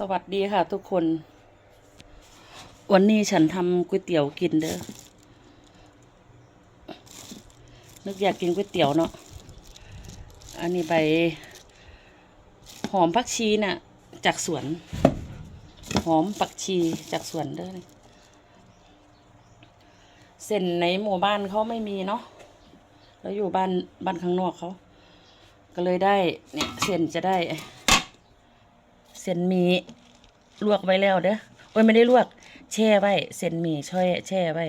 สวัสดีค่ะทุกคน วันนี้ฉันทำก๋วยเตี๋ยวกินเด้อ นึกอยากกินก๋วยเตี๋ยวเนาะ อันนี้ใบ หอมผักชีน่ะ จากสวน หอมผักชีจากสวนเด้อเส้นในหมู่บ้านเขาไม่มีเนาะ แล้วอยู่บ้านบ้านข้างนอกเขา ก็เลยได้เนี่ยเส้นจะได้ เส้นหมีลวกไว้แล้วเด้อโอ้ยไม่ได้ลวก แช่ไว้เส้นหมี่ช่วยแช่ไว้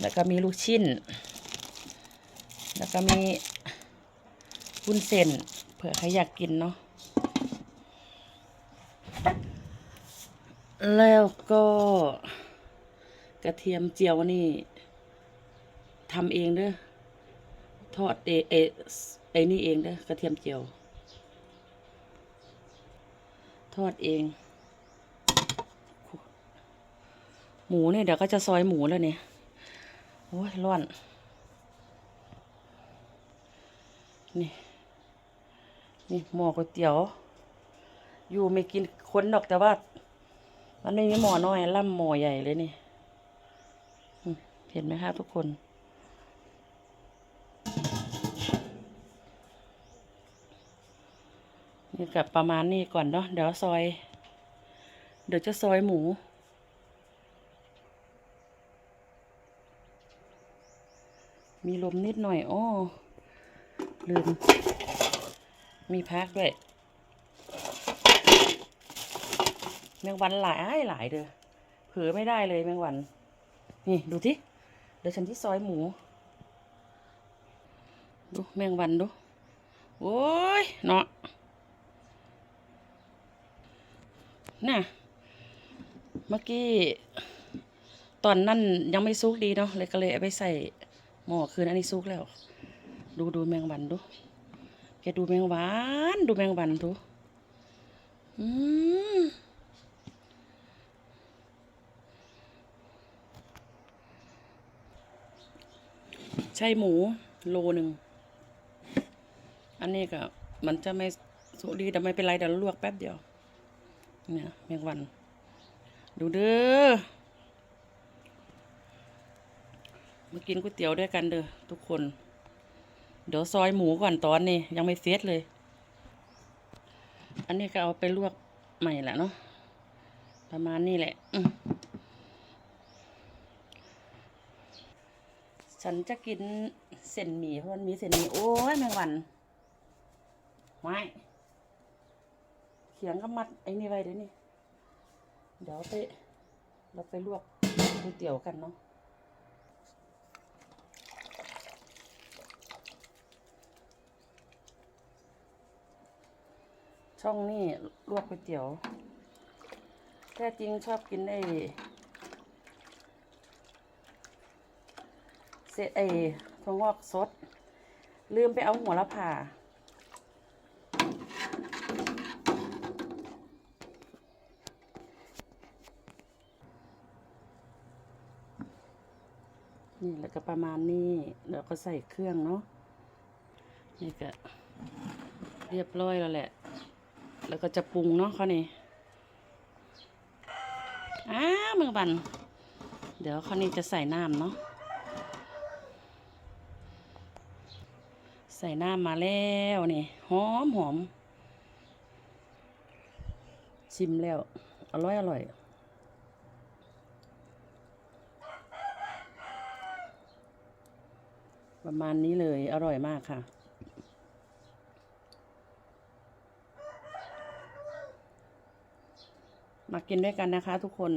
แล้วก็มีลูกชิ้น แล้วก็มีวุ้นเส้นเผื่อใครอยากกินเนาะแล้วก็กระเทียมเจียวนี่ทำเองเด้อทอดเอเอไอนี่เองเด้อกระเทียมเจียว ทอดเอง หมูเนี่ยเดี๋ยวก็จะซอยหมูแล้วเนี่ยโอ้ยร้อน นี่ นี่หม้อก๋วยเตี๋ยว อยู่ไม่กินคนดอกแต่ว่า มันไม่มีหม้อน้อยล่ำหม้อใหญ่เลยนี่ เห็นไหมคะทุกคน นี่กับประมาณนี้ก่อนเนาะเดี๋ยวซอย เดี๋ยวจะซอยหมูมีลมนิดหน่อยอ้อลืม มีพักด้วยแมงวันหลายหลายเด้อเผลอไม่ได้เลยแมงวัน นี่ดูที่เดี๋ยวฉันที่ซอยหมู ดูแมงวันดู โอ้ย เนาะ น่ะเมื่อกี้ตอนนั้นยังไม่ซุกดีเนาะเลยก็เลยเอาไปใส่หม้อคืนอันนี้ซุกแล้ว ดูดูแมงวันดูแกดูแมงวันดูแมงวันดูอืมใช่หมูโลหนึ่ง อันนี้ก็มันจะไม่สุกดีแต่ไม่เป็นไรเดี๋ยวลวกแป๊บเดียว เนี่ยแมงวัน ดูเด้อมากินก๋วยเตี๋ยวด้วยกันเด้อทุกคน เดี๋ยวซอยหมูก่อนตอนนี้ยังไม่เสร็จเลย อันนี้ก็เอาไปลวกใหม่แหละเนาะประมาณนี้แหละฉันจะกินเส้นหมี่เพราะมันมีเส้นหมี่โอ้ยแมงวันไม่ ขียงก็มัดไอ้นี่ไว้เดี๋ยวนี้เดี๋ยวไปเราไปลวกก๋วยเตี๋ยวกันเนาะช่องนี่ลวกก๋วยเตี๋ยวแท้จริงชอบกินไอ้เศษไอ้ถั่วงอกสด ลืมไปเอาหัวละผ่า นี่แล้วก็ประมาณนี้เดี๋ยวก็ใส่เครื่องเนาะนี่ก็เรียบร้อยแล้วแหละ แล้วก็จะปรุงเนาะเขานี่อ้ามือบัน เดี๋ยวเขานี่จะใส่น้ำเนาะใส่น้ำมาแล้วนี่หอมหอมชิมแล้ว อร่อยอร่อย ประมาณนี้เลยอร่อยมากค่ะ มากินด้วยกันนะคะทุกคน